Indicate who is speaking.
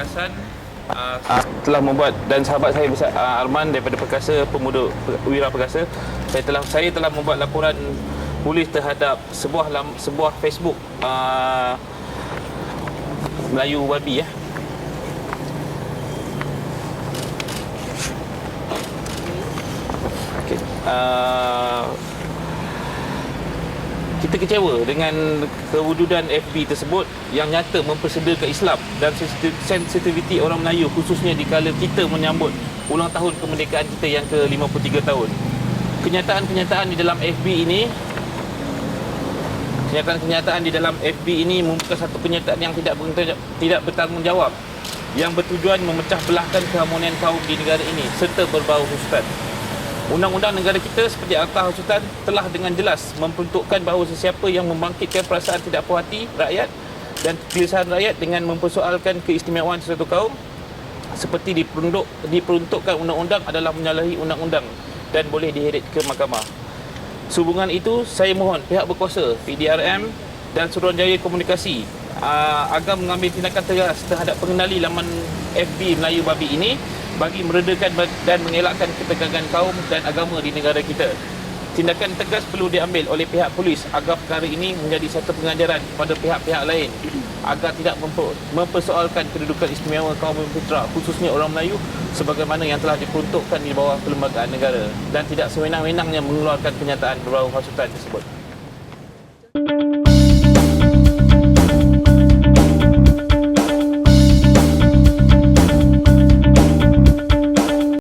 Speaker 1: gagasan uh, telah membuat dan sahabat saya besar uh, Arman daripada Perkasa Pemuda Wira Perkasa saya telah saya telah membuat laporan polis terhadap sebuah sebuah Facebook uh, Melayu Babi ya. Okay. Uh, kita kecewa dengan kewujudan FB tersebut yang nyata mempersedakan Islam dan sensitiviti orang Melayu khususnya di kala kita menyambut ulang tahun kemerdekaan kita yang ke-53 tahun. Kenyataan-kenyataan di dalam FB ini kenyataan-kenyataan di dalam FB ini merupakan satu kenyataan yang tidak tidak bertanggungjawab yang bertujuan memecah belahkan keharmonian kaum di negara ini serta berbau husutan. Undang-undang negara kita seperti Akta Hasutan telah dengan jelas memperuntukkan bahawa sesiapa yang membangkitkan perasaan tidak puas hati rakyat dan kegelisahan rakyat dengan mempersoalkan keistimewaan sesuatu kaum seperti diperuntuk, diperuntukkan undang-undang adalah menyalahi undang-undang dan boleh diheret ke mahkamah. Sehubungan itu, saya mohon pihak berkuasa PDRM dan Suruhanjaya Komunikasi agar mengambil tindakan tegas terhadap pengenali laman FB Melayu Babi ini bagi meredakan dan mengelakkan ketegangan kaum dan agama di negara kita. Tindakan tegas perlu diambil oleh pihak polis agar perkara ini menjadi satu pengajaran kepada pihak-pihak lain agar tidak mempersoalkan kedudukan istimewa kaum fitra khususnya orang Melayu sebagaimana yang telah diperuntukkan di bawah perlembagaan negara dan tidak sewenang-wenangnya mengeluarkan kenyataan berbau hasutan tersebut.